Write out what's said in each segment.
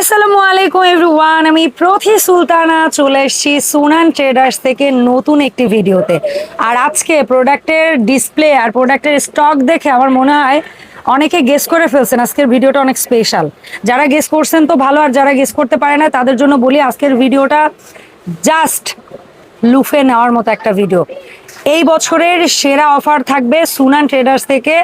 আসসালামু আলাইকুম এভরিওয়ান আমি প্রথি সুলতানা, চলে এসেছি সুনান ট্রেডার্স থেকে নতুন একটি ভিডিওতে। আর আজকে প্রোডাক্টের ডিসপ্লে আর প্রোডাক্টের স্টক দেখে আমার মনে হয় অনেকে গেস করে ফেলছেন আজকের ভিডিওটা অনেক স্পেশাল যারা গেস করছেন তো ভালো, আর যারা গেস করতে পারে না, তাদের জন্য বলি আজকের ভিডিওটা জাস্ট লুফে নেওয়ার মতো একটা ভিডিও এই বছরের সেরা অফার থাকবে সুনান ট্রেডার্স থেকে।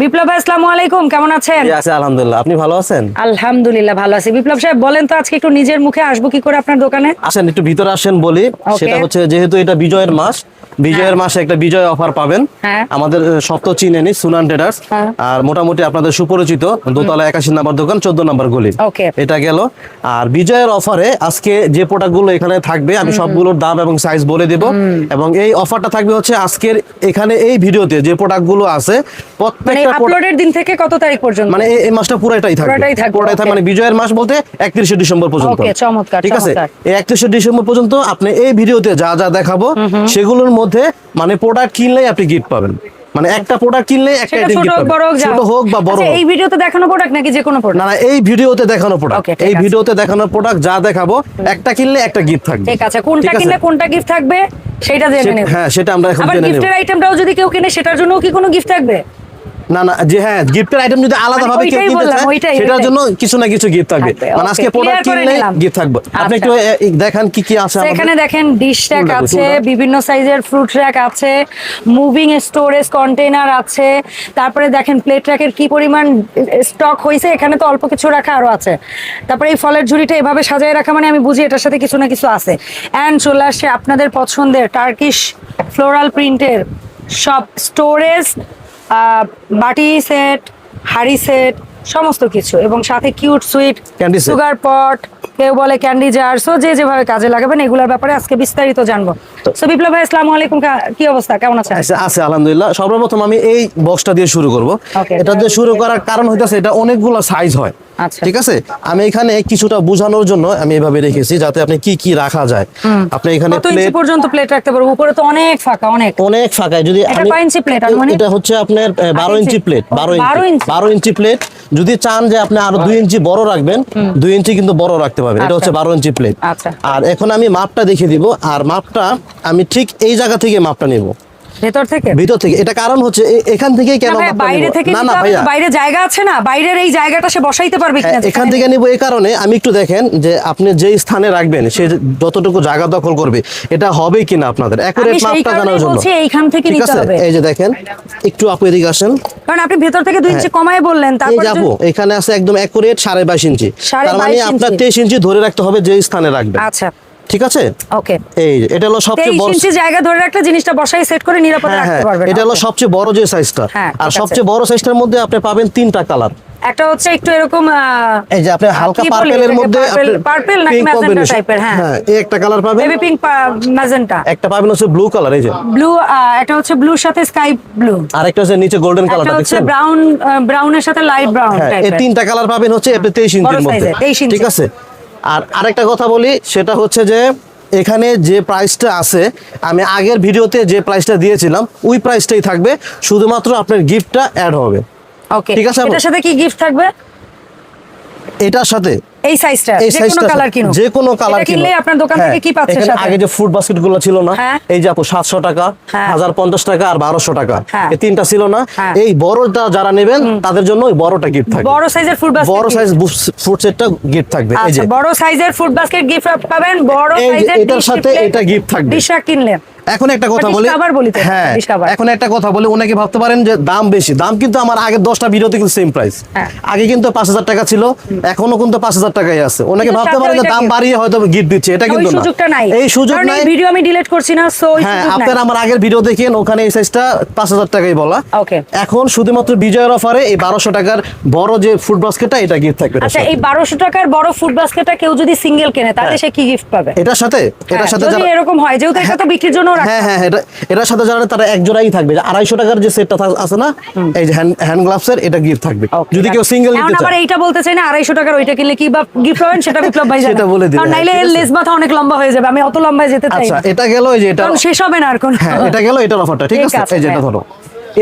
বিপ্লব ভাই আসসালামু আলাইকুম কেমন আছেন? জি, আছে আলহামদুলিল্লাহ। আপনি ভালো আছেন? আলহামদুলিল্লাহ ভালো আছি। বিপ্লব সাহেব বলেন তো আজকে একটু নিজের মুখে আসব কি করে আপনার দোকানে? আসেন একটু ভিতরে আসেন বলি। সেটা হচ্ছে যেহেতু এটা বিজয়ের মাস বিজয়ের মাসে একটা বিজয় অফার পাবেন। হ্যাঁ। আমাদের সপ্ত চিনেনি সুনান ট্রেডার্স। হ্যাঁ। আর মোটামুটি আপনাদের সুপরিচিত দোতলা একাশি নাম্বার দোকান চোদ্দ নাম্বার গলি. এটা গেল। আর বিজয়ের অফারে আজকে যে প্রোডাক্টগুলো এখানে থাকবে আমি সবগুলোর দাম এবং সাইজ বলে দেব। এবং এই অফারটা থাকবে হচ্ছে আজকের এখানে এই ভিডিওতে যে প্রোডাক্টগুলো আছে মানে প্রত্যেকটা আপলোডের দিন থেকে কত তারিখ পর্যন্ত? মানে এই- মাসটা পুরোটাই থাকবে। পুরোটাই থাকবে, পুরোটাই থাকবে মানে বিজয়ের মাস বলতে একত্রিশে ডিসেম্বর পর্যন্ত। ওকে চমৎকার, ঠিক আছে? এই একত্রিশে ডিসেম্বর পর্যন্ত আপনি এই ভিডিওতে যা যা দেখাবো সেগুলোর মধ্যে মানে প্রোডাক্ট কিনলেই আপনি গিফট পাবেন। মানে একটা প্রোডাক্ট কিনলে একটা সেটা গিফট যা ছোট হোক। বা বড় আচ্ছা, এই ভিডিওতে দেখানো প্রোডাক্ট নাকি যে কোনো প্রোডাক্ট না এই ভিডিওতে দেখানো প্রোডাক্ট এই। ভিডিওতে দেখানো প্রোডাক্ট যা দেখাবো একটা কিনলে একটা গিফট থাকবে। ঠিক আছে কোনটা কিনলে কোনটা গিফট থাকবে সেটা জেনে নেব। হ্যাঁ সেটা আমরা এখন আবার জেনে নেব। গিফটের আইটেমটাও যদি কেউ কিনে সেটার জন্য কি কোনো গিফট থাকবে? না না যে হ্যাঁ গিফটের আইটেম যদি আলাদা ভাবে কেউ কিনতে চায় সেটার জন্য কিছু না কিছু গিফট থাকবে। মানে আজকে প্রোডাক্ট কিনলে গিফট থাকবে। আপনি আচ্ছা। একটু এ, কি কি আছে এখানে দেখেন ডিশ র্যাক আছে বিভিন্ন সাইজের ফ্রুট র্যাক আছে মুভিং স্টোরেজ কন্টেনার আছে তারপরে দেখেন প্লেট র্যাকের কি পরিমাণ স্টক হয়েছে এখানে তো অল্প কিছু রাখা আরও আছে। তারপরে এই ফলের ঝুড়িটা এভাবে সাজিয়ে রাখা মানে আমি বুঝি এটার সাথে কিছু না কিছু আছে। অ্যান্ড চলে আসছে আপনাদের পছন্দের টার্কিশ ফ্লোরাল প্রিন্টের সব স্টোরেজ বাটি সেট হাড়ি সেট সমস্ত কিছু। এবং সাথে কিউট সুইট সুগার পট কেউ বলে ক্যান্ডি জার। সো যে যেভাবে কাজে লাগাবেন এগুলোর ব্যাপারে আজকে বিস্তারিত জানব। সো বিপ্লব ভাই আসসালামু আলাইকুম। কা- অবস্থা? কেমন আছেন? আছে আছে আলহামদুলিল্লাহ। সর্বপ্রথম আমি এই বক্সটা দিয়ে শুরু করব। এটা দিয়ে শুরু করার কারণ হইতাছে এটা অনেকগুলো সাইজ হয়। আচ্ছা। ঠিক আছে? আমি এখানে কিছুটা বোঝানোর জন্য আমি এভাবে রেখেছি যাতে আপনি কি কি রাখা যায়। আপনি এখানে প্লেট পর্যন্ত প্লেট রাখতে পারব? উপরে তো অনেক ফাঁকা অনেক। অনেক ফাঁকায় যদি এটা আমি ইঞ্চি plate? এটা হচ্ছে আপনার আহ, বারো ইঞ্চি? ইঞ্চি। প্লেট বারো ও, বারো ইঞ্চি। ইঞ্চি। বারো ইঞ্চি প্লেট যদি চান যে আপনি আরও দুই ইঞ্চি বড় রাখবেন দুই ইঞ্চি কিন্তু বড় রাখতে পারবেন। এটা আচ্ছা। হচ্ছে বারো ইঞ্চি প্লেট আচ্ছা। আর এখন আমি মাপটা দেখিয়ে দিব। আর মাপটা আমি ঠিক এই জায়গা থেকে মাপটা নিব। ভেতর থেকে? ভিতর থেকে। এটা কারণ হচ্ছে এখান থেকেই কেন বাইরে থেকে না না হবে ভাইয়া। বাইরে জায়গা আছে না? বাইরের এই জায়গাটা সে বসাইতে পারবে কিনা হ্যাঁ, এখান থেকে নিব এই কারণে আমি একটু দেখেন যে আপনি যেই স্থানে রাখবেন সে যতটুকু জায়গা দখল করবে এটা হবে কিনা আপনাদের? সেই মাপটা জানার জন্য। বলছি এইখান থেকে নিতে হবে। এই যে দেখেন একটু আপু এদিকে আসেন। কারণ আপনি ভেতর থেকে দুই ইঞ্চি কমায় বললেন তারপর যাব এখানে আছে একদম সাড়ে বাইশ ইঞ্চি। তার মানে আপনার ইঞ্চি। তেইশ ইঞ্চি ধরে রাখতে হবে যে স্থানে রাখবেন। আচ্ছা। ঠিক আছে? ওকে এই এটা হলো সবচেয়ে বড় ইঞ্চি জায়গা ধরে রাখলে জিনিসটা বসাই সেট করে নিরাপদে হ্যাঁ হ্যাঁ রাখতে পারবেন। এটা হলো সবচেয়ে বড় যে সাইজটা। হ্যাঁ, আর সবচেয়ে বড় সাইজটার মধ্যে আপনি পাবেন তিনটা কালার। একটা হচ্ছে একটু এরকম এই যে আপনি হালকা পার্পেলের মধ্যে পার্পেল নাকি ম্যাজেন্টা টাইপের হ্যাঁ। হ্যাঁ এই একটা কালার পাবেন। বেবি পিঙ্ক ম্যাজেন্টা একটা পাবেন হচ্ছে ব্লু কালার এই যে। ব্লু একটা হচ্ছে ব্লুর সাথে স্কাই ব্লু আর একটা হচ্ছে নিচে গোল্ডেন কালারটা হচ্ছে ব্রাউন ব্রাউনের সাথে লাইট ব্রাউন হ্যাঁ এই তিনটা কালার পাবেন হচ্ছে আপনি তেইশ বড় ইঞ্চির মধ্যে। এর, 23। ঠিক আছে? আর আরেকটা কথা বলি সেটা হচ্ছে যে এখানে যে প্রাইসটা আছে আমি আগের ভিডিওতে যে প্রাইসটা দিয়েছিলাম ওই প্রাইসটাই থাকবে শুধুমাত্র আপনার গিফটটা অ্যাড হবে ওকে ঠিক আছে? এটার সাথে কি গিফট থাকবে এটার সাথে এই সাইজটা এই সাইজটা কালার কিনো যে কোনো কালার কিনলে আপনার দোকান থেকে কি পাচ্ছে সাথে? আগে যে ফুড বাস্কেটগুলো ছিল না হ্যাঁ। এই যে আপু সাতশো টাকা হ্যাঁ। টাকা আর বারোশো টাকা। হ্যাঁ। এই তিনটা ছিল না। এই বড়টা যারা নেবেন তাদের জন্য ওই বড়টা গিফট থাকবে। বড় সাইজের ফুড বাস্কেট বড় সাইজ ফুড সেটটা গিফট থাকবে। এই যে। আচ্ছা বড় সাইজের ফুড বাস্কেট গিফট পাবেন বড় সাইজের এটার সাথে এটা gift থাকবে। ডিশ কিনলে এখন একটা কথা বলি cover বলি হ্যাঁ এখন একটা কথা বলি অনেকে ভাবতে পারেন যে দাম বেশি। দাম কিন্তু আমার আগে দশটা ভিডিওতে কিন্তু সেম প্রাইস হ্যাঁ। আগে কিন্তু পাঁচ হাজার টাকা ছিল এখনও কিন্তু পাঁচ হাজার টাকাই আছে। অনেকে ভাবতে পারেন যে দাম বাড়িয়ে হয়তো গিফট দিচ্ছে এটা কিন্তু না। সুযোগটা নাই। এই সুযোগ নাই। ভিডিও আমি ডিলিট করছি না সো হ্যাঁ সুযোগ নাই। আপনারা আমার আগের ভিডিও দেখেন ওখানে এই সাইজটা পাঁচ হাজার টাকাই বলা। Okay. এখন শুধুমাত্র বিজয়ের অফারে এই বারোশো টাকার বড় যে ফুড বাস্কেটটা এটা গিফট থাকবে আচ্ছা এই বারোশো টাকার বড় ফুড বাস্কেটটা কেউ যদি সিঙ্গেল কেনে তাহলে হ্যাঁ। সে কি গিফট পাবে? এটার সাথে এটার হ্যাঁ, সাথে যদি এরকম হয় যেহেতু এটা তো বিক্রির জন্য হ্যাঁ হ্যাঁ এটা এটার সাথে যারা তারা এক জোড়াই থাকবে। আড়াইশো টাকার যে সেটটা আছে না এই যে হ্যান্ড গ্লাভসের এটা গিফট থাকবে। যদি কেউ সিঙ্গেল নিতে চায়। এইটা বলতে চাই না আড়াইশো টাকার ওইটা কিনলে কি বা গিফট পাবেন? সেটা বিপ্লব ভাই। সেটা বলে কারণ হ্যাঁ, নাইলে এর লেস মাথা অনেক লম্বা হয়ে যাবে আমি অত লম্বায় যেতে চাই আচ্ছা এটা গেল এই যে এটা শেষ হবে না আর কোন। হ্যাঁ এটা গেল এটার অফারটা ঠিক আছে? এই যে এটা হ্যাঁ। ধরো।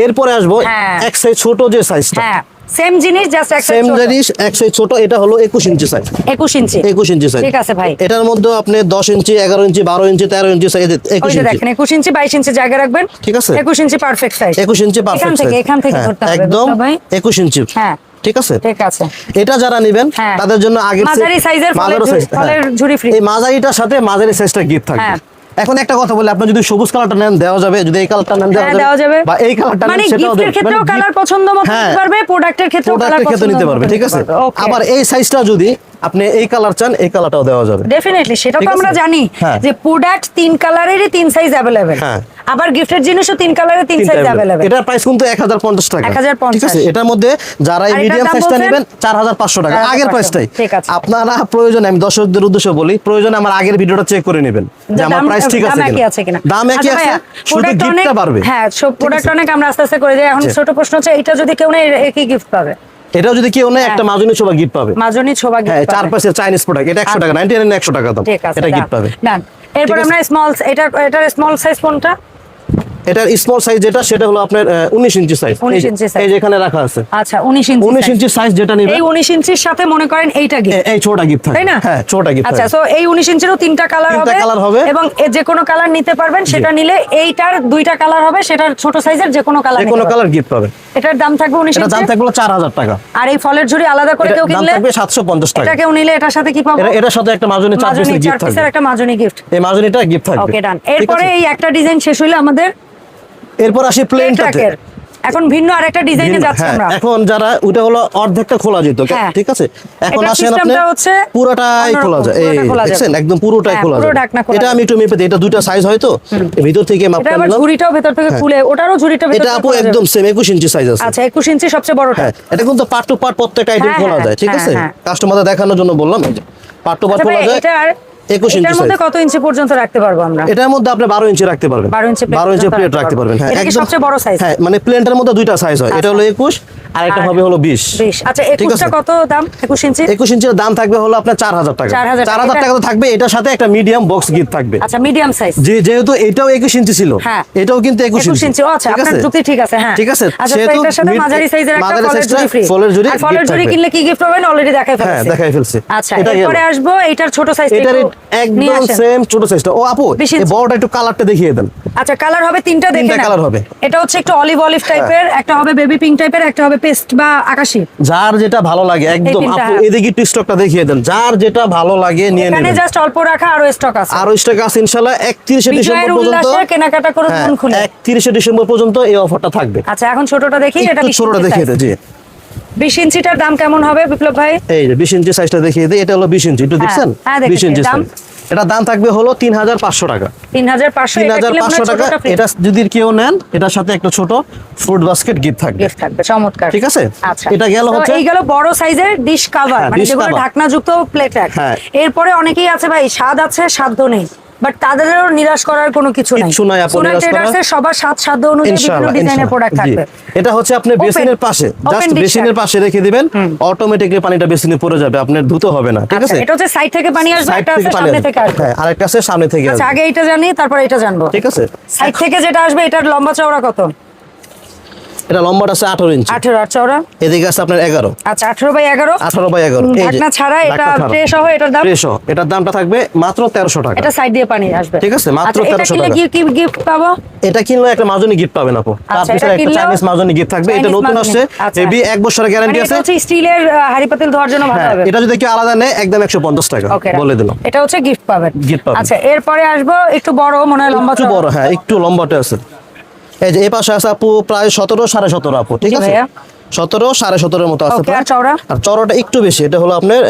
এরপরে আসব হ্যাঁ। এক সাইজ ছোট যে সাইজটা হ্যাঁ। সেম জিনিস জাস্ট সেম জিনিস একশো ছোট এটা হলো একুশ ইঞ্চি সাইজ 21 ইঞ্চি। একুশ ইঞ্চি সাইজ ঠিক আছে ভাই। এটার মধ্যে আপনি দশ ইঞ্চি এগারো ইঞ্চি বারো ইঞ্চি তেরো ইঞ্চি সাইজ ওই একুশ যে ইঞ্চি। দেখেন 21 ইঞ্চি 22 ইঞ্চি জায়গা রাখবেন। ঠিক আছে। 21 ইঞ্চি পারফেক্ট সাইজ একুশ ইঞ্চি এখান থেকে এখান থেকে ধরতে হবে একদম বুঝছ ভাই? একুশ ইঞ্চি। হ্যাঁ। ঠিক আছে? ঠিক আছে। এটা যারা নেবেন হ্যাঁ। তাদের জন্য আগে মাঝারি size-এর ফলের ঝুড়ি- ঝুড়ি free। এই মাঝারিটার সাথে মাঝারি সাইজটা গিফট থাকবে। হ্যাঁ। এখন একটা কথা বলি আপনি যদি সবুজ কালারটা নেন দেওয়া যাবে। যদি এই কালারটা নেন হ্যাঁ দেওয়া যাবে। বা এই কালারটা মানে নেন সেটাও গিফটের ক্ষেত্রেও কালার পছন্দ মতো হ্যাঁ। নিতে পারবে প্রোডাক্টের ক্ষেত্রেও কালার পছন্দ নিতে পারবে ঠিক আছে? আবার এই সাইজটা যদি আপনি এই কালার চান এই কালারটাও দেওয়া যাবে। ডেফিনেটলি সেটা তো আমরা জানি হ্যাঁ। যে প্রোডাক্ট তিন কালারেরই তিন সাইজ হ্যাঁ। আবার গিফটের জিনিসও তিন কালারের তিন সাইজ অ্যাভেলেবেল এটার প্রাইস কিন্তু এক হাজার পঞ্চাশ টাকা। 1050 ঠিক আছে? এটার মধ্যে যারা মিডিয়াম সাইজটা নেবেন চার হাজার পাঁচশো টাকা। আগের প্রাইসটাই ঠিক আছে। আপনারা প্রয়োজন আমি দর্শকদের উদ্দেশ্যে বলি প্রয়োজন আমার আগের ভিডিওটা চেক করে নেবেন যে আমার প্রাইস ঠিক আছে কিনা। দাম একই আচ্ছা আছে শুধু গিফটটা বাড়বে। হ্যাঁ সব প্রোডাক্ট অনেক আমরা আস্তে আস্তে করে যাই। এখন ছোট প্রশ্ন হচ্ছে এটা যদি কেউ নেই একই গিফট পাবে। এটাও যদি কেউ নেয় একটা মাজুনি ছোবা গিফট পাবে। মাজনি ছোবা হ্যাঁ গিফট চার পাশে চাইনিজ প্রোডাক্ট এটা একশো টাকা নাইনটি নাইন একশো টাকা দাম। এটা গিফট পাবে। ডান এরপর আমরা স্মল এটা এটা স্মল সাইজ কোনটা এটার স্মল সাইজ যেটা সেটা হলো আপনার উনিশ ইঞ্চি সাইজ 19 ইঞ্চি size। এই যে এখানে রাখা আছে। আচ্ছা 19 ইঞ্চি উনিশ size। ইঞ্চি সাইজ যেটা নিবে এই 19 ইঞ্চির সাথে মনে করেন এইটা গিফট এই ছোটা গিফট থাকে তাই না? হ্যাঁ ছোটা গিফট আচ্ছা সো এই 19 ইঞ্চিরও তিনটা কালার হবে তিনটা colour হবে। এবং যে কোনো কালার নিতে পারবেন সেটা নিলে এইটার দুইটা কালার হবে সেটার ছোট সাইজের যে কোনো কালার যে কোনো কালার গিফট পাবে এটার দাম থাকবে 19 ইঞ্চি। এটা দাম থাকবে চার হাজার টাকা। আর এই ফলের ঝুড়ি আলাদা করে কেউ দাম থাকবে সাতশো পঞ্চাশ টাকা। এটা কেউ নিলে এটার সাথে কি পাবো? এটা এটার সাথে একটা মাজুনি চার পিসের গিফট থাকবে। একটা মাজনি গিফট এই মাজুনিটা গিফট থাকবে। ওকে ডান এরপরে এই একটা ডিজাইন শেষ হইল আমাদের। এরপর আসি প্লেনটাতে ট্র্যাকের এখন ভিন্ন আরেকটা ডিজাইনে যাচ্ছে হ্যাঁ, আমরা। এখন যারা ওটা হলো অর্ধেকটা খোলা যেত হ্যাঁ। ঠিক আছে? এখন আসেন আপনি পুরোটাই খোলা যায়। এই দেখছেন? একদম পুরোটাই হ্যাঁ, খোলা যায় এটা আমি একটু মেপে দিই, এটা দুইটা সাইজ হয় তো? ভিতর থেকে এটা মাপটা নিলাম ঝুড়িটাও ভেতর থেকে খুলে ওটারও ঝুড়িটা ভেতর এটা আপু একদম সেম একুশ ইঞ্চি সাইজ আছে। আচ্ছা 21 ইঞ্চি সবচেয়ে বড়টা। হ্যাঁ এটা কিন্তু পার্ট টু পার্ট প্রত্যেকটা আইটেম খোলা যায় ঠিক আছে। কাস্টমারদের দেখানোর জন্য বললাম পার্ট টু পার্ট খোলা যায়। এটার একুশ ইঞ্চি মধ্যে কত ইঞ্চি পর্যন্ত রাখতে পারব আমরা? এটার মধ্যে আপনি বারো ইঞ্চি রাখতে পারবেন। 12 ইঞ্চি বারো ইঞ্চি প্লেট রাখতে রাখতে পারবেন হ্যাঁ এটা কি একদম। সবচেয়ে বড় size? হ্যাঁ মানে প্লেনটার মধ্যে দুইটা সাইজ হয়। এটা হলো একুশ আর একটা হবে হলো বিশ। আচ্ছা ঠিক 21টা আছে। কত দাম? 21 ইঞ্চি একুশ ইঞ্চির দাম থাকবে হলো আপনার চার হাজার টাকা। চার হাজার টাকা। তো থাকবে এটার সাথে একটা মিডিয়াম বক্স গিফট থাকবে। আচ্ছা মিডিয়াম সাইজ যে যেহেতু এটাও একুশ ইঞ্চি ছিল হ্যাঁ। এটাও কিন্তু একুশ ইঞ্চি আচ্ছা ঠিক আপনার আছে? যুক্তি ঠিক আছে হ্যাঁ। ঠিক আছে? আচ্ছা সেহেতু মাঝারি সাইজের একটা ফলের ঝুড়ি ফ্রি ফলের কিনলে কি গিফট পাবেন অলরেডি দেখাই ফেলছি। দেখাই ফেলছি। আচ্ছা। এরপরে আসব এটার ছোট সাইজ এটার একদম সেম ছোট সাইজটা ও আপু এই বড়টা একটু কালারটা দেখিয়ে দেন। আচ্ছা কালার হবে তিনটা দেখে তিনটা colour হবে। এটা হচ্ছে একটু অলিভ অলিভ টাইপের একটা হবে বেবি পিঙ্ক টাইপের একটা হবে পেস্ট বা আকাশি। যার যেটা ভালো লাগে একদম। আপু হ্যাঁ। এদিকে একটু স্টকটা দেখিয়ে দেন। যার যেটা ভালো লাগে নিয়ে এখানে জাস্ট অল্প রাখা আরও স্টক আছে। আরও স্টক আছে ইনশাআল্লাহ ডিসেম্বর পর্যন্ত। কেনাকাটা করুন হ্যাঁ মন খুলে। ডিসেম্বর পর্যন্ত এই অফারটা থাকবে। আচ্ছা এখন ছোটটা দেখি এটা ছোটটা দেখিয়ে দেন জি। 20 ইঞ্চিটার দাম কেমন হবে বিপ্লব ভাই এই যে বিশ ইঞ্চি সাইজটা দেখিয়ে দিই এটা হলো বিশ ইঞ্চি একটু হ্যাঁ, দেখছেন হ্যাঁ, দেখেছি। বিশ ইঞ্চি দাম? এটা দাম থাকবে হলো তিন হাজার পাঁচশো টাকা 3500 তিন এটা হাজার কিনলে মনে পাঁচশো হয় টাকা এটা যদি কেউ নেন এটার সাথে একটা ছোট ফ্রুট বাস্কেট গিফট থাকবে গিফট থাকবে চমৎকার ঠিক আছে? আচ্ছা এটা গেল হচ্ছে- এই গেল বড় সাইজের ডিশ কাভার হ্যাঁ, মানে যেগুলো cover। ঢাকনাযুক্ত প্লেট হ্যাঁ। এরপরে অনেকেই আছে ভাই স্বাদ আছে সাধ্য নেই বাট তাদেরও নিরাশ করার কোনো কিছু নাই। কিছু নাই আপু, নিরাশ। ট্রেডার্সের সবার স্বাদ সাধ্য অনুযায়ী বিভিন্ন ডিজাইনের প্রোডাক্ট থাকবে। এটা হচ্ছে আপনি বেসিনের পাশে জাস্ট বেসিনের পাশে রেখে দিবেন অটোমেটিকলি পানিটা বেসিনে পড়ে যাবে আপনার ধুতে হবে না ঠিক আচ্ছা আছে? এটা হচ্ছে সাইড থেকে পানি আসবে একটা আছে সামনে থেকে আসবে। হ্যাঁ আরেকটা আছে সামনে থেকে আচ্ছা আসবে। আগে এটা জানি তারপর এটা জানব। ঠিক আছে। সাইড থেকে যেটা আসবে এটার লম্বা চওড়া কত? এটা লম্বাটা আছে আঠারো ইঞ্চি। আঠেরো আর চওড়া? এদিকে আছে আপনার এগারো। আচ্ছা আঠেরো বাই এগারো? আঠারো বাই এগারো এই যে, ঢাকনা ছাড়া। এটা। ট্রে সহ এটার দাম? ট্রে সহ। এটার দামটা থাকবে মাত্র তেরোশো টাকা। এটা সাইড দিয়ে পানি আসবে। ঠিক আছে, মাত্র আচ্ছা, 1300 কিনলে টাকা। কি কি গিফট পাবো? এটা কিনলে একটা মাজনি গিফট পাবেন আপু। তার আচ্ছা, পিছনে একটা চাইনিজ মাজনি গিফট থাকবে। এটা নতুন আসছে। আচ্ছা। এবি এক বছরের গ্যারান্টি মানে আছে এটা হচ্ছে স্টিলের হাড়ি পাতিল ধোয়ার জন্য ভালো হ্যাঁ হবে। এটা যদি কেউ আলাদা নেয় একদম একশো পঞ্চাশ টাকা। বলে দিলাম। এটা হচ্ছে গিফট পাবেন। আচ্ছা এরপরে আসব একটু বড় মনে হয় লম্বা একটু বড় হ্যাঁ একটু লম্বাটা আছে। এই যে এই পাশে আছে আপু প্রায় সতেরো সাড়ে সতেরো আপু ঠিক আছে? সতেরো সাড়ে সতেরোর মতো আছে আর চড়াটা একটু বেশি এটা হলো আপনার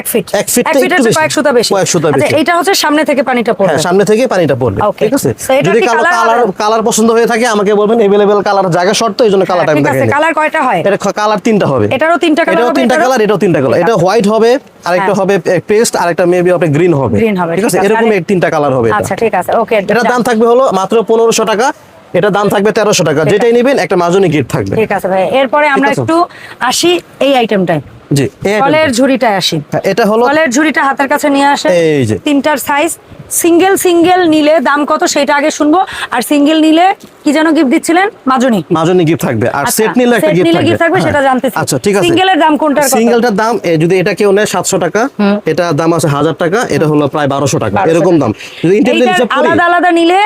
এক ফিট। এক ফিট একটু বেশি। কয়েক সুতা বেশি। আচ্ছা। এটা হচ্ছে সামনে থেকে পানিটা পড়বে। হ্যাঁ সামনে থেকে পানিটা পড়বে ঠিক আছে? যদি কালো কালার কালার পছন্দ হয়ে থাকে আমাকে বলবেন এভেলেবেল কালার জায়গা শর্ত এই জন্য কালারটা আমি দেখাই কালার কয়টা হয়? এটা কালার তিনটা হবে। এটারও তিনটা colour এটাও তিনটা কালার এটাও তিনটা কালার এটা হোয়াইট হবে আরেকটা হ্যাঁ। হবে পেস্ট আরেকটা মেবি হবে গ্রিন হবে। ঠিক আছে? এরকম এক তিনটা কালার হবে আচ্ছা ঠিক আছে ওকে এটার দাম থাকবে হলো মাত্র পনেরোশো টাকা। এটা দাম থাকবে তেরোশো টাকা। যেটাই নেবেন একটা মাজনি গিফট থাকবে। ঠিক আছে ভাই এরপরে আমরা একটু আসি এই আইটেমটায় জি ঝুড়িটা আসি। হ্যাঁ, এটা হলো ঝুড়িটা হাতের কাছে নিয়ে আসে এই যে। তিনটার সাইজ সিঙ্গেল সিঙ্গেল নিলে দাম কত সেটা আগে শুনব। আর সিঙ্গেল নিলে কি যেন গিফট দিচ্ছিলেন? মাজনি। মাজনি গিফট থাকবে। আর আচ্ছা, সেট নিলে একটা গিফট থাকবে। সেটা হ্যাঁ। জানতেছি। আচ্ছা ঠিক আছে। এর দাম কোনটার কত? সিঙ্গেলটার দাম যদি এটা কেউ নেয় সাতশো টাকা এটা দাম আছে হাজার টাকা এটা হলো প্রায় বারোশো টাকা এরকম দাম। যদি ইন্টারনেট হিসাব করি আলাদা আলাদা নিলে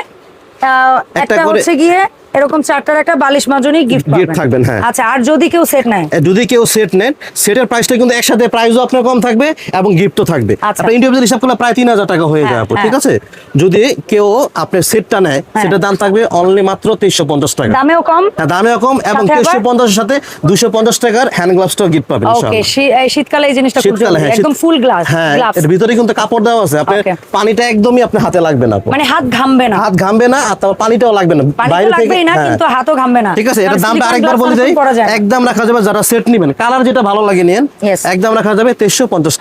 একটা একটা হচ্ছে গিয়ে এরকম চারটার একটা বালিশ মাজনি গিফট Gift থাকবেন, হ্যাঁ। আচ্ছা আর যদি কেউ সেট নেয়? যদি কেউ সেট নেন সেটের প্রাইসটা কিন্তু একসাথে প্রাইসও আপনার কম থাকবে এবং গিফটও থাকবে। আচ্ছা। আপনার ইন্ডিভিজুয়াল হিসাব করলে প্রায় তিন হাজার টাকা হয়ে যায় হ্যাঁ, হ্যাঁ। ঠিক আছে? যদি কেউ আপনার সেটটা নেয় সেটার দাম থাকবে অনলি মাত্র তেইশশো পঞ্চাশ টাকা। দামেও কম। হ্যাঁ, দামেও কম এবং তেইশশো পঞ্চাশের সাথে দুশো পঞ্চাশ টাকার হ্যান্ড গ্লাভসটাও গিফট পাবেন। শীতকালে এই জিনিসটা খুব শীতকালে হ্যাঁ একদম ফুল গ্লাস হ্যাঁ এর ভিতরে কিন্তু কাপড় দেওয়া আছে। আপনার পানিটা একদমই আপনার হাতে লাগবে না মানে হাত ঘামবে না। হাত ঘামবে না আর তারপর পানিটাও লাগবে না। বাইরে থেকে না হ্যাঁ। কিন্তু হাতও ঘামবে না। ঠিক আছে এটা দামটা আরেকবার বলে না। একদম রাখা যাবে যারা সেট নেবেন। কালার যেটা ভালো লাগে নিন. একদম রাখা যাবে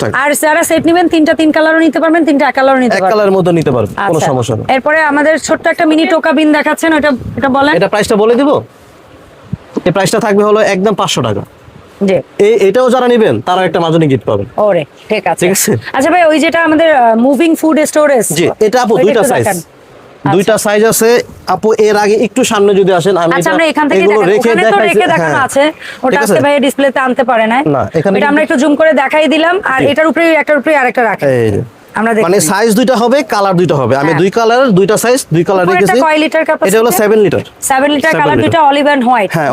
টাকা। আর যারা সেট নেবেন তিনটা তিন কালারও নিতে পারবেন তিনটা এক কালারও নিতে এক কালারের মধ্যে নিতে পারবে কোনো আচ্ছা। সমস্যা নেই। এরপরে আমাদের ছোট্ট একটা মিনি টোকা বিন দেখাচ্ছেন ওটা এটা বলেন। এটা প্রাইসটা বলে দিব? এই প্রাইসটা থাকবে হলো একদম পাঁচশো টাকা। এটাও যারা নেবেন তারা একটা মাজনি গিফট পাবেন। ওরে ঠিক আছে। ঠিক আছে। আচ্ছা ভাই ওই যেটা আমাদের মুভিং ফুড স্টোরেজ জি এটা আপু দুইটা সাইজ দুইটা সাইজ আছে। আপু এর আগে একটু সামনে যদি আসেন আমি আচ্ছা আমরা এখান থেকে তো রেখে দেখানো হ্যাঁ। আছে। ওটা? আজকে ভাই ডিসপ্লেতে আনতে পারে না এখানে এটা আমরা একটু জুম করে দেখাই দিলাম। আর এটার উপরে একটার উপরে আরেকটা রাখি। দেখি মানে সাইজ দুইটা হবে কালার দুইটা হবে। আমি হ্যাঁ। দুই কালারের দুইটা সাইজ দুই কালার রেখেছি? এটা হলো 7 লিটার 7 লিটার কালার দুইটা অলিভ এন্ড হোয়াইট হ্যাঁ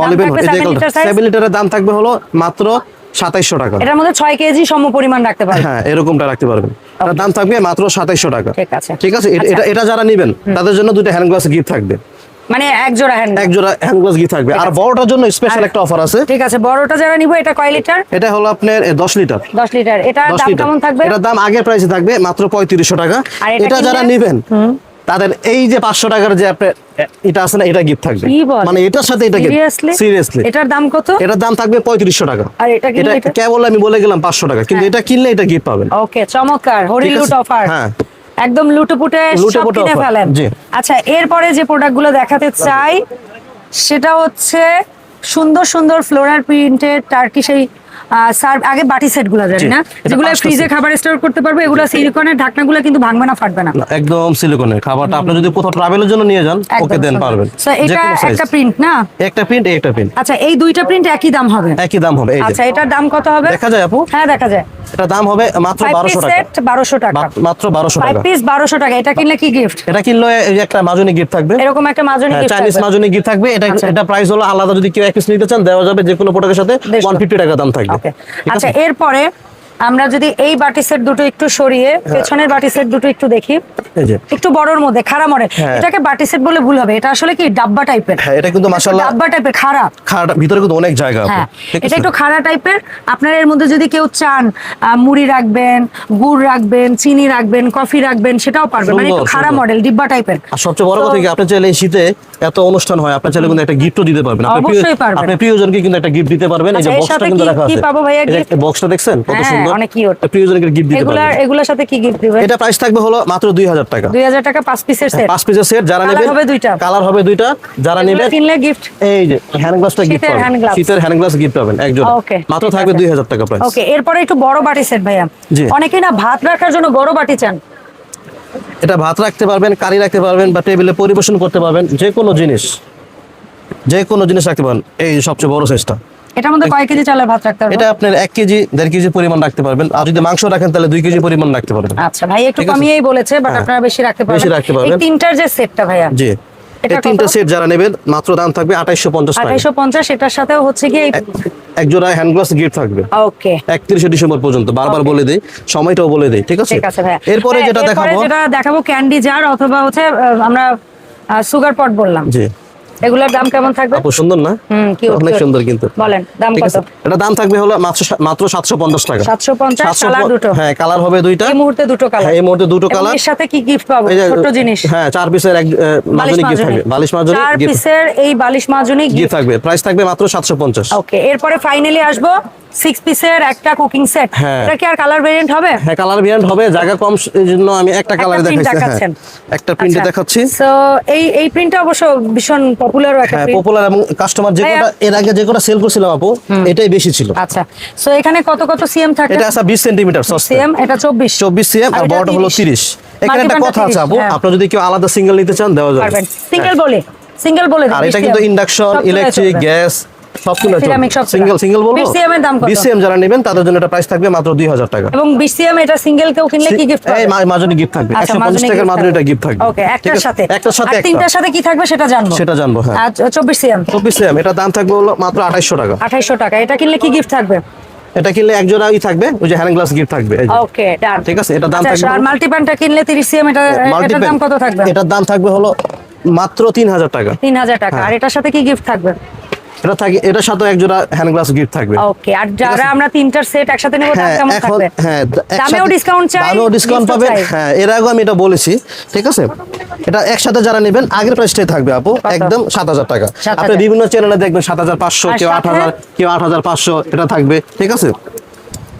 যে লিটার সাইজ 7 লিটারের দাম থাকবে হলো মাত্র 2700 টাকা। এটার মধ্যে 6 কেজি সম পরিমাণ রাখতে পারবে হ্যাঁ এরকমটা রাখতে পারবেন। দাম থাকবে মাত্র 2700 টাকা। ঠিক আছে। এটা- আচ্ছা। এটা যারা নেবেন তাদের জন্য দুটো হ্যান্ড গ্লাস গিফট থাকবে। মানে এক জোড়া হ্যান্ড এক জোড়া হ্যান্ড গ্লাস থাকবে। আর বড়টার জন্য স্পেশাল একটা অফার আছে। ঠিক আছে বড়টা যারা নিব এটা কয় লিটার এটা হলো আপনার এ, 10 লিটার 10 লিটার এটার 10 দাম কেমন থাকবে? এটার দাম আগের প্রাইসে থাকবে মাত্র 3500 টাকা। এটা যারা? নেবেন তাদের এই যে 500 টাকার যে আপনার এটা আছে না এটা গিফট থাকবে। মানে এটার সাথে এটা সিরিয়াসলি এটার দাম কত? এটার দাম থাকবে 3500 টাকা। আর এটা? কেবল আমি বলে গেলাম 500 টাকা কিন্তু হ্যাঁ। এটা কিনলে এটা গিফট পাবেন। ওকে চমৎকার। হরি লুট অফার। হ্যাঁ। একদম লুটেপুটে সব কিনে ফেলেন। আচ্ছা এরপরে যে প্রোডাক্টগুলো দেখাতে চাই সেটা হচ্ছে সুন্দর সুন্দর ফ্লোরাল প্রিন্টের টার্কি সেই সার্ভ আগে বাটি জানি না? যেগুলো ফ্রিজে খাবার স্টোর করতে পারবে এগুলো সিলিকনের ঢাকনাগুলো কিন্তু ভাঙবে না ফাটবে না। একদম সিলিকনের খাবারটা আপনি যদি কোথাও ট্রাভেলের জন্য নিয়ে যান ওকে দেন পারবেন। এটা একটা প্রিন্ট না? একটা প্রিন্ট একটা প্রিন্ট আচ্ছা এই দুইটা প্রিন্ট একই দাম হবে? একই দাম হবে আচ্ছা এটার দাম কত হবে? দেখা যায় আপু? হ্যাঁ দেখা যায়। এটা দাম হবে মাত্র 1200 টাকা সেট বারোশো টাকা। মাত্র 1200 টাকা। পিস বারোশো টাকা। এটা কিনলে কি গিফট এটা কিনলে একটা মাজনি গিফট থাকবে। এরকম একটা মাজনি gift চাইনিজ। মাজনি গিফট থাকবে। এটা আচ্ছা। এটা প্রাইস হলো আলাদা যদি কেউ এক পিস নিতে চান দেওয়া যাবে যে কোনো প্রোডাক্টের সাথে 150 টাকা দাম থাকবে। ওকে আচ্ছা এরপরে আমরা যদি এই বাটি সেট দুটো একটু সরিয়ে হ্যাঁ। পেছনের বাটি সেট দুটো একটু দেখি। একটু বড়র মধ্যে খাড়া মডেল হ্যাঁ। এটাকে বাটি সেট বলে ভুল হবে। এটা আসলে কি ডাব্বা টাইপের? হ্যাঁ এটা কিন্তু মাশাআল্লাহ ডাব্বা টাইপের খাড়া। খাট ভিতরে কিন্তু অনেক জায়গা হ্যাঁ। ঠিক এটা একটু খাড়া টাইপের। আপনার এর মধ্যে যদি কেউ চান মুড়ি রাখবেন গুড় রাখবেন চিনি রাখবেন কফি রাখবেন সেটাও পারবেন। মানে একটু খাড়া মডেল ডিব্বা টাইপের। আর সবচেয়ে বড় কথা কি আপনি চাইলে এই শীতে এত অনুষ্ঠান হয় আপনি চাইলে কিন্তু একটা গিফটও দিতে পারবেন। পারবেন। প্রিয়জনকে কিন্তু একটা গিফট দিতে পারবেন। এই আচ্ছা, যে বক্সটা কিন্তু কি- রাখা কি পাবো ভাইয়া এই যে বক্সটা দেখছেন? কত সুন্দর। অনেক cute। প্রিয়জনকে গিফট দিতে এগুলার এগুলোর সাথে কি গিফট দিবেন? এটা প্রাইস থাকবে হলো মাত্র 2000 টাকা। দুই হাজার টাকা পাঁচ পিসের সেট পাঁচ পিসের সেট যারা Colour হবে দুইটা। কালার হবে দুইটা যারা নেবেন কিনলে গিফট এই যে হ্যান্ড গ্লাসটা গিফট পাবেন। শীতের হ্যান্ড গ্লাস গিফট পাবেন একজন মাত্র থাকবে 2000 টাকা প্রাইস ওকে এরপরে একটু বড় বাটি সেট ভাইয়া। জি। না ভাত রাখার জন্য বড় বাটি চান। এটা ভাত রাখতে পারবেন কারি রাখতে পারবেন বা টেবিলে পরিবেশন করতে পারবেন যে কোনো জিনিস যে কোনো জিনিস রাখতে পারেন এই সবচেয়ে বড় সাইজটা এটার মধ্যে কয় কেজি চালের ভাত রাখতে পারব? এটা আপনার এক কেজি দেড় কেজি পরিমাণ রাখতে পারবেন। আর যদি মাংস রাখেন তাহলে দুই কেজি পরিমাণ রাখতে পারবেন। আচ্ছা ভাই একটু কমিয়েই বলেছে বাট হ্যাঁ। আপনারা বেশি রাখতে পারবেন। বেশি রাখতে এই তিনটার যে সেটটা ভাইয়া জি। এটা তিনটা সেট যারা নেবেন মাত্র দাম থাকবে আঠাইশশো পঞ্চাশ টাকা। আঠাইশো পঞ্চাশ এটার সাথেও হচ্ছে কি এক- এক জোড়া হ্যান্ড গ্লাস গিফট থাকবে। ওকে। একত্রিশে ডিসেম্বর পর্যন্ত বারবার বলে দেই সময়টাও বলে দেই ঠিক আছে? ঠিক আছে ভাইয়া। এরপরে হ্যাঁ, যেটা দেখাবো যেটা দেখাবো ক্যান্ডি জার অথবা হচ্ছে আমরা সুগার পট বললাম। জি। এগুলোর দাম কেমন থাকবে? আপু সুন্দর না? হুম, অনেক সুন্দর কিন্তু। বলেন, দাম কত? এটা দাম থাকবে হলো মাত্র সা- মাত্র সাতশো পঞ্চাশ টাকা। 750, 750 কালার দুটো। হ্যাঁ কালার হবে দুইটা। এই মুহূর্তে দুটো কালার। হ্যাঁ, এই মুহূর্তে দুটো কালার। এর সাথে কি গিফট পাবো? ছোট জিনিস। হ্যাঁ চার পিসের এক মাজনি গিফট থাকবে। বালিশ মাজনি চার পিসের এই বালিশ মাজনি গিফট থাকবে। প্রাইস থাকবে মাত্র সাতশো পঞ্চাশ। ওকে এরপরে ফাইনালি আসব। সিক্স পিসের একটা কুকিং সেট হ্যাঁ। এটা কি আর কালার ভেরিয়েন্ট হবে? হ্যাঁ কালার ভেরিয়েন্ট হবে। জায়গা কম জন্য আমি একটা কালারে দেখাচ্ছি হ্যাঁ। একটা প্রিন্টে আচ্ছা। দেখাচ্ছি। এই এই প্রিন্টটা অবশ্য ভীষণ পপুলারও একটা হ্যাঁ পপুলার এবং কাস্টমার যে কোটা এর আগে যে কোটা সেল করছিলাম আপু এটাই বেশি ছিল। আচ্ছা সো এখানে কত কত সিএম থাকে? এটা আছে বিশ সেন্টিমিটার সস্তা সিএম এটা চব্বিশ। চব্বিশ সিএম আর বড়টা হলো 30 এখানে একটা কথা আছে 30, আপু হ্যাঁ। যদি কেউ আলাদা সিঙ্গেল নিতে চান দেওয়া যাবে। সিঙ্গেল হ্যাঁ। বলে সিঙ্গেল বলে আর এটা কিন্তু ইন্ডাকশন ইলেকট্রিক গ্যাস সব চলে Ceramic সব চলে। সিঙ্গেল সিঙ্গেল বলব? 20 এর দাম কত? বিসিএম যারা নেবেন তাদের জন্য এটা প্রাইস থাকবে মাত্র দুই হাজার টাকা। এবং বিশ এটা সিঙ্গেল কেউ কিনলে কি গিফট এই মা- গিফট থাকবে। আচ্ছা, টাকার এটা গিফট থাকবে। ওকে একটার সাথে। একটার সাথে আর তিনটার সাথে কি থাকবে সেটা জানব। সেটা জানব হ্যাঁ। আর চব্বিশ সিএম? চব্বিশ সিএম। এটা দাম থাকবে হলো মাত্র আঠাইশশো টাকা। টাকা। এটা কিনলে কি গিফট থাকবে? এটা কিনলে এক জোড়াই থাকবে ওই যে হ্যান্ড গ্লাস গিফট থাকবে ওকে ডান ঠিক আছে, দাম আচ্ছা, থাকবে আর মাল্টিপ্যানটা কিনলে সিএম এটা এটার দাম কত থাকবে? এটার দাম থাকবে হলো মাত্র তিন হাজার টাকা। তিন হাজার টাকা। হ্যাঁ। আর এটার সাথে কি গিফট থাকবে? এটা থাকে এটার সাথে এক জোড়া হ্যান্ড গ্লাস গিফট থাকবে। ওকে আর যারা আমরা তিনটার সেট একসাথে নেব দাম হ্যাঁ কেমন থাকবে? হ্যাঁ দামেও ডিসকাউন্ট চাই দামেও ডিসকাউন্ট পাবেন। হ্যাঁ এর আগে আমি এটা বলেছি ঠিক আছে? এটা একসাথে যারা নেবেন আগের প্রাইসটাই থাকবে আপু একদম সাত হাজার টাকা। আপনি বিভিন্ন চ্যানেলে দেখবেন সাত হাজার পাঁচশো আর কেউ আট সাথে? হাজার কেউ আট হাজার পাঁচশো এটা থাকবে ঠিক আছে?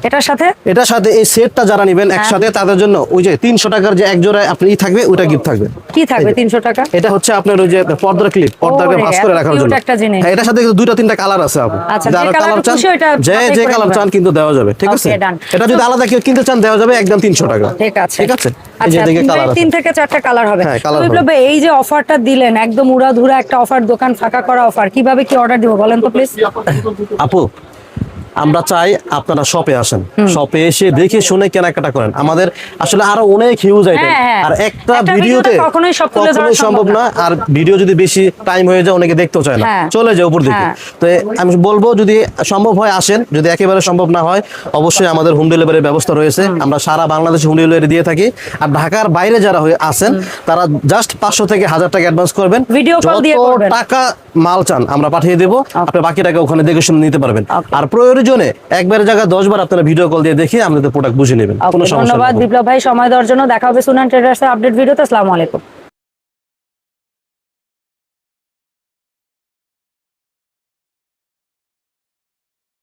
এটার সাথে? এটার সাথে এই সেটটা যারা নেবেন হ্যাঁ। একসাথে তাদের জন্য ওই যে তিনশো টাকার যে এক জোড়ায় আপনি থাকবে ওইটা গিফট থাকবে। কি থাকবে এই যে। তিনশো টাকা? এটা হচ্ছে আপনার ওই যে পর্দার ক্লিপ পর্দাকে ভাঁজ করে রাখার জন্য। একটা জিনিস। হ্যাঁ এটার সাথে কিন্তু দুইটা তিনটা কালার আছে আপু। আচ্ছা, যারা কালার চান যে যে কালার চান কিন্তু দেওয়া যাবে ঠিক আছে? এটা যদি আলাদা কেউ কিনতে চান দেওয়া যাবে একদম তিনশো টাকা। ঠিক আছে। ঠিক আছে? আচ্ছা তিন- থেকে চারটা কালার হবে। হ্যাঁ, বিপ্লব এই যে অফারটা দিলেন একদম উড়াধুরা একটা অফার দোকান ফাঁকা করা অফার কীভাবে কি অর্ডার দিব বলেন তো প্লিজ আপু আমরা চাই আপনারা শপে আসেন। শপে এসে দেখে শুনে কেনাকাটা করেন। আমাদের আসলে আরও অনেক হিউজ আইটেম হ্যাঁ, হ্যাঁ। আর একটা ভিডিওতে কখনোই সব তুলে ধরা সম্ভব না। আর ভিডিও যদি বেশি টাইম হয়ে যায় অনেকে দেখতেও চায় না। হ্যাঁ। চলে যায় উপর দিকে। হ্যাঁ। তো আমি বলব যদি সম্ভব হয় আসেন। যদি একেবারে সম্ভব না হয় অবশ্যই আমাদের হোম ডেলিভারির ব্যবস্থা রয়েছে। আমরা সারা বাংলাদেশে হোম ডেলিভারি দিয়ে থাকি। আর ঢাকার বাইরে যারা হয়ে আছেন তারা জাস্ট পাঁচশো থেকে হাজার টাকা অ্যাডভান্স করবেন। Call দিয়ে যত করবেন। টাকা মাল চান আমরা পাঠিয়ে দেবো। আপনি বাকি টাকা ওখানে দেখে শুনে নিতে পারবেন। আর প্রয়োজনে একবারের জায়গায় দশ বার আপনারা ভিডিও কল দিয়ে দেখিয়ে আমাদের প্রোডাক্ট বুঝে নেবেন। কোনো সমস্যা ধন্যবাদ বিপ্লব ভাই সময় দেওয়ার জন্য। দেখা হবে সুনান ট্রেডার্সের আপডেট ভিডিওতে আসসালামু আলাইকুম।